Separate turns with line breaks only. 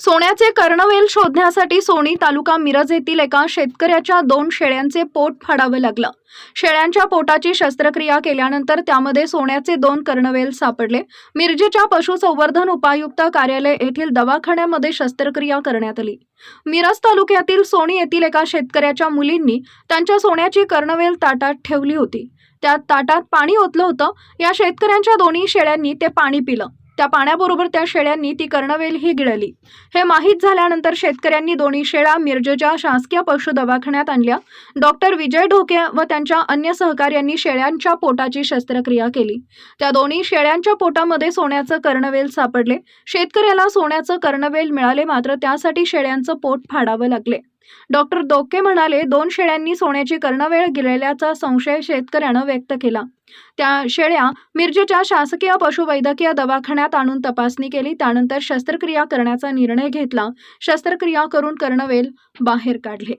सोन्याचे कर्णवेल शोधण्यासाठी सोनी तालुका मिरज येथील एका शेतकऱ्याच्या दोन शेळ्यांचे पोट फाडावं लागलं. शेळ्यांच्या पोटाची शस्त्रक्रिया केल्यानंतर त्यामध्ये सोन्याचे दोन कर्णवेल सापडले. मिरजेच्या पशुसंवर्धन उपायुक्त कार्यालय येथील दवाखान्यामध्ये शस्त्रक्रिया करण्यात आली. मिरज तालुक्यातील सोनी येथील एका शेतकऱ्याच्या मुलींनी त्यांच्या सोन्याची कर्णवेल ताटात ठेवली होती. त्या ताटात पाणी ओतलं होतं. या शेतकऱ्यांच्या दोन्ही शेळ्यांनी ते पाणी पिलं. त्या पाण्याबरोबर त्या शेळ्यांनी ती कर्णवेलही गिळली. हे माहीत झाल्यानंतर शेतकऱ्यांनी दोन्ही शेळ्या मिरजेच्या शासकीय पशु दवाखान्यात आणल्या. डॉक्टर विजय ढोके व त्यांच्या अन्य सहकार्यांनी शेळ्यांच्या पोटाची शस्त्रक्रिया केली. त्या दोन्ही शेळ्यांच्या पोटामध्ये सोन्याचं कर्णवेल सापडले. शेतकऱ्याला सोन्याचं कर्णवेल मिळाले मात्र त्यासाठी शेळ्यांचं पोट फाडावं लागले. डॉक्टर दोके म्हणाले दोन शेळ्यांनी सोन्याची कर्णवेळ गिरल्याचा संशय शेतकऱ्यानं व्यक्त केला. त्या शेळ्या मिरजेच्या शासकीय पशुवैद्यकीय दवाखान्यात आणून तपासणी केली. त्यानंतर शस्त्रक्रिया करण्याचा निर्णय घेतला. शस्त्रक्रिया करून कर्णवेल बाहेर काढले.